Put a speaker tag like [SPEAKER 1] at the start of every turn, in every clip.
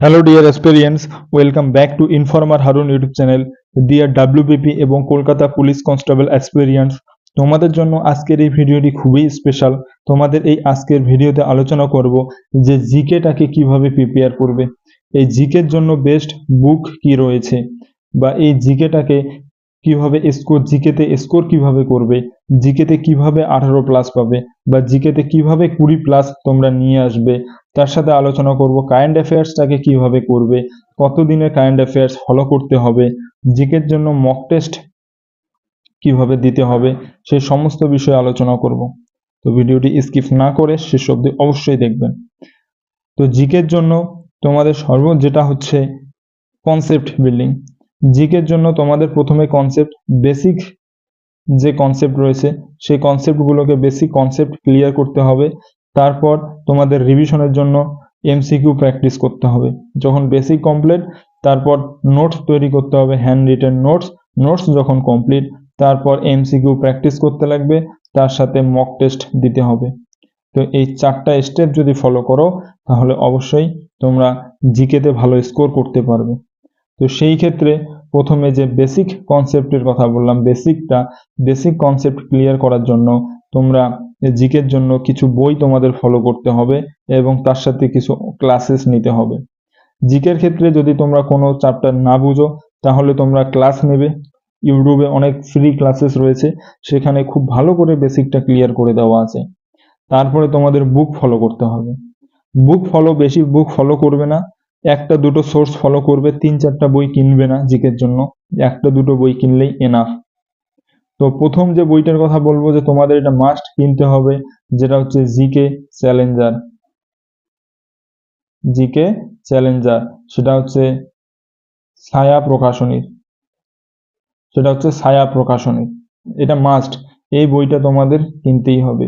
[SPEAKER 1] Hello dear experience welcome back to informer Harun YouTube channel dear WBP এবং Kolkata police constable experience তোমাদের জন্য আজকের এই ভিডিওটি খুবই স্পেশাল তোমাদের এই আজকের ভিডিওতে আলোচনা করব যে জিকেটাকে কীভাবে প্রিপেয়ার করবে। এই জিকের জন্য বেস্ট বুক কি রয়েছে? বা এই জিকেটাকে কীভাবে স্কোর জিকেতে স্কোর কীভাবে করবে, জিকেতে কীভাবে আঠারো প্লাস পাবে বা জিকেতে কীভাবে কুড়ি প্লাস তোমরা নিয়ে আসবে, তার সাথে আলোচনা করব কারেন্ট অ্যাফেয়ার্সটাকে কীভাবে করবে, কতদিনের কারেন্ট অ্যাফেয়ার্স ফলো করতে হবে, জিকের জন্য মক টেস্ট কীভাবে দিতে হবে, সে সমস্ত বিষয়ে আলোচনা করব। তো ভিডিওটি স্কিপ না করে শেষ অবধি অবশ্যই দেখবেন। তো জিকের জন্য তোমাদের সর্ব, যেটা হচ্ছে কনসেপ্ট বিল্ডিং জিকের জন্য তোমাদের প্রথমে কনসেপ্ট বেসিক যে কনসেপ্ট রয়েছে, সেই কনসেপ্টগুলোকে বেসিক কনসেপ্ট ক্লিয়ার করতে হবে। তারপর তোমাদের রিভিশনের জন্য এমসিকিউ প্র্যাকটিস করতে হবে। যখন বেসিক কমপ্লিট তারপর নোটস তৈরি করতে হবে হ্যান্ড রিটেন নোটস নোটস যখন কমপ্লিট তারপর এমসিকিউ প্র্যাকটিস করতে লাগবে, তার সাথে মক টেস্ট দিতে হবে। তো এই চারটা স্টেপ যদি ফলো করো, তাহলে অবশ্যই তোমরা জিকেতে ভালো স্কোর করতে পারবে। তো সেই ক্ষেত্রে প্রথমে যে বেসিক কনসেপ্টের কথা বললাম বেসিকটা বেসিক কনসেপ্ট ক্লিয়ার করার জন্য তোমরা জিকের জন্য কিছু বই তোমাদের ফলো করতে হবে এবং তার সাথে কিছু ক্লাসেস নিতে হবে। জিকের ক্ষেত্রে যদি তোমরা কোনো চ্যাপ্টার না বুঝো, তাহলে তোমরা ক্লাস নেবে। ইউটিউবে অনেক ফ্রি ক্লাসেস রয়েছে, সেখানে খুব ভালো করে বেসিকটা ক্লিয়ার করে দেওয়া আছে। তারপরে তোমাদের বুক ফলো করতে হবে। বুক ফলো বেশি বুক ফলো করবে না। একটা দুটো সোর্স ফলো করবে, তিন চারটা বই কিনবে না জিকের জন্য, একটা দুটো বই কিনলেই এনাফ তো প্রথম যে বইটার কথা বলব যে তোমাদের এটা মাস্ট কিনতে হবে, যেটা হচ্ছে জিকে চ্যালেঞ্জার। জিকে চ্যালেঞ্জার, সেটা হচ্ছে ছায়া প্রকাশনীর। সেটা হচ্ছে ছায়া প্রকাশনীর। এটা মাস্ট এই বইটা তোমাদের কিনতেই হবে।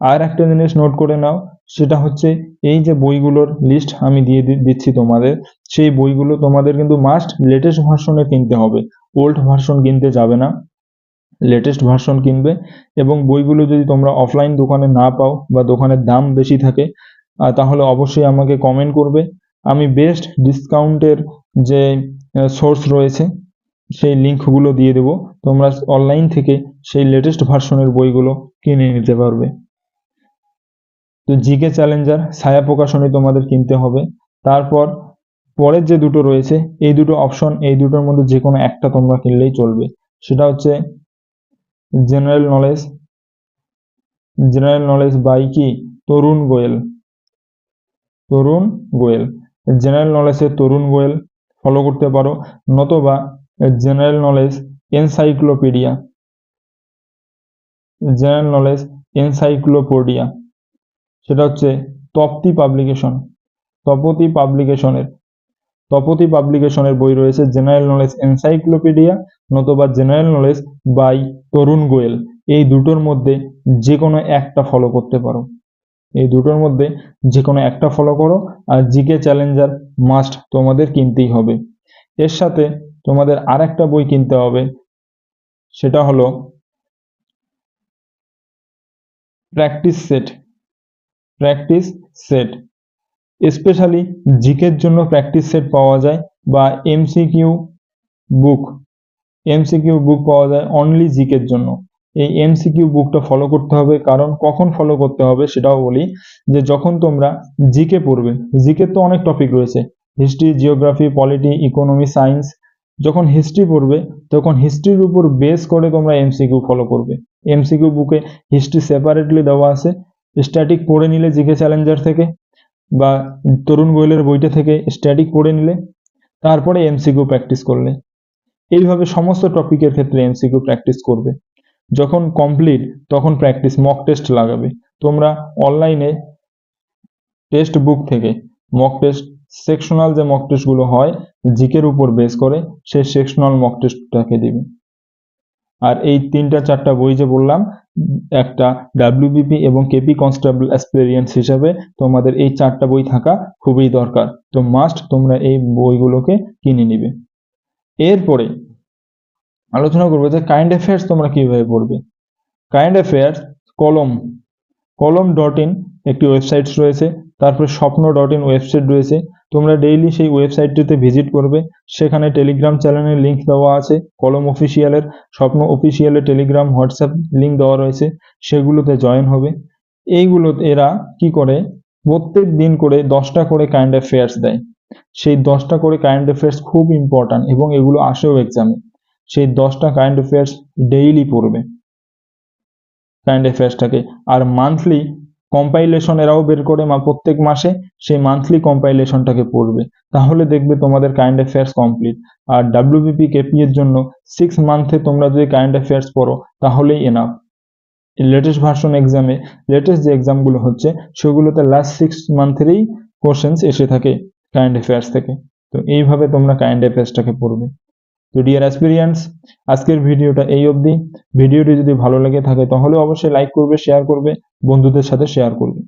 [SPEAKER 1] আর একটা জিনিস নোট করে নাও সেটা হচ্ছে এই যে বইগুলোর লিস্ট আমি দিয়ে দিচ্ছি তোমাদের, সেই বইগুলো তোমাদের কিন্তু মাস্ট লেটেস্ট ভার্সনে কিনতে হবে। ওল্ড ভার্সন কিনতে যাবে না লেটেস্ট ভার্সন কিনবে এবং বইগুলো যদি তোমরা অফলাইন দোকানে না পাও বা দোকানের দাম বেশি থাকে তাহলে অবশ্যই আমাকে কমেন্ট করবে। আমি বেস্ট ডিসকাউন্টের যে সোর্স রয়েছে, সেই লিঙ্কগুলো দিয়ে দেবো। তোমরা অনলাইন থেকে সেই লেটেস্ট ভার্সনের বইগুলো কিনে নিতে পারবে। তো জিকে চ্যালেঞ্জার ছায়া প্রকাশনী তোমাদের কিনতে হবে। তারপর পরের যে দুটো রয়েছে, এই দুটো অপশন এই দুটোর মধ্যে যে কোনো একটা তোমরা কিনলেই চলবে। সেটা হচ্ছে general knowledge general knowledge by কি? তরুণ গোয়েল। তরুণ গোয়েল। জেনারেল নলেজের তরুণ গোয়েল ফলো করতে পারো। নতবা general knowledge encyclopedia general knowledge encyclopedia সেটা হচ্ছে তপ্তি পাবলিকেশন তপতি পাবলিকেশনের তপতি পাবলিকেশনের বই রয়েছে জেনারেল নলেজ এনসাইক্লোপিডিয়া নতুবা general knowledge by Tarun Goyal এই দুটোর মধ্যে যে কোনো একটা ফলো করতে পারো। এই দুটোর মধ্যে যে কোনো একটা ফলো করো আর জিকে চ্যালেঞ্জার মাস্ট তোমাদের কিনতেই হবে। এর সাথে তোমাদের আর একটা বই কিনতে হবে, সেটা হলো practice set practice set. Specially জিকের জন্য প্র্যাকটিস সেট পাওয়া যায় বা এমসিকিউ বুক। এমসিকিউ বুক পাওয়া যায় অনলি জিকের জন্য। এই এমসিকিউ বুকটা ফলো করতে হবে, কারণ কখন ফলো করতে হবে সেটাও বলি যে যখন তোমরা জিকে পড়বে, জিকে তো অনেক টপিক রয়েছে। History geography polity economy science যখন হিস্ট্রি পড়বে, তখন হিস্ট্রির উপর বেস করে তোমরা এমসিকিউ ফলো করবে। এমসিকিউ বুকে হিস্ট্রি সেপারেটলি দেওয়া আছে স্ট্যাটিক পড়ে নিলে জিকে চ্যালেঞ্জার থেকে বা তরুণ গোয়েলের বইটা থেকে স্ট্যাটিক পড়ে নিলে, তারপরে এমসিকিউ প্র্যাকটিস করলে। এইভাবে সমস্ত টপিকের ক্ষেত্রে এমসিকিউ প্র্যাকটিস করবে। যখন কমপ্লিট তখন প্র্যাকটিস মক টেস্ট লাগাবে। তোমরা অনলাইনে টেস্ট বুক থেকে মক টেস্ট সেকশনাল যে মক টেস্টগুলো হয়, জিকের উপর বেস করে, সেই সেকশনাল মক টেস্টটাকে দিবে। আর এই তিনটা, চারটা বই যে বললাম, একটা ডাব্লিউবিপি এবং কেপি কনস্টেবল এক্সপেরিয়েন্স হিসাবে তোমাদের এই চারটা বই থাকা খুবই দরকার। তো মাস্ট তোমরা এই বইগুলোকে কিনে নিবে। এরপরে আলোচনা করব যে কারেন্ট অ্যাফেয়ার্স তোমরা কীভাবে পড়বে। কারেন্ট অ্যাফেয়ার্স কলম কলম ডট ইন একটি ওয়েবসাইট রয়েছে, তারপরে স্বপ্ন ডট ইন ওয়েবসাইট রয়েছে তোমরা ডেইলি সেই ওয়েবসাইটটিতে ভিজিট করবে। সেখানে টেলিগ্রাম চ্যানেলের লিংক দেওয়া আছে। কলম অফিসিয়ালের স্বপ্ন অফিসিয়ালের টেলিগ্রাম হোয়াটসঅ্যাপ লিংক দেওয়া রয়েছে। সেগুলোতে জয়েন হবে। এইগুলো এরা কি করে? প্রত্যেক দিন করে দশটা করে কাইন্ড অ্যাফেয়ার্স দেয়। সেই দশটা করে কাইন্ড অ্যাফেয়ার্স খুব ইম্পর্ট্যান্ট এবং এগুলো আসেও এক্সামে সেই দশটা কাইন্ড অ্যাফেয়ার্স ডেইলি পড়বে। কাইন্ড অ্যাফেয়ার্সটাকে আর মান্থলি কম্পাইলেশন এরাও বের করে মা প্রত্যেক মাসে সেই মান্থলি কম্পাইলেশনটাকে পড়বে। তাহলে দেখবে তোমাদের কাইন্ড অ্যাফেয়ার্স কমপ্লিট আর ডাব্লিউবিপি কেপি এর জন্য সিক্স মান্থে তোমরা যদি কাইন্ড অ্যাফেয়ার্স পড়ো, তাহলেই এনাফ লেটেস্ট ভার্সন এক্সামে লেটেস্ট যে এক্সামগুলো হচ্ছে, সেগুলোতে লাস্ট সিক্স মান্থেরই কোশ্চেন্স এসে থাকে কাইন্ড অ্যাফেয়ার্স থেকে। তো এইভাবে তোমরা কাইন্ড অ্যাফেয়ার্সটাকে পড়বে। তো ডিয়ার অ্যাসপিরিয়েন্স আজকের ভিডিওটা এই অবধি। ভিডিওটি যদি ভালো লেগে থাকে, তাহলে অবশ্যই লাইক করবে শেয়ার করবে। বন্ধুদের সাথে শেয়ার করবে।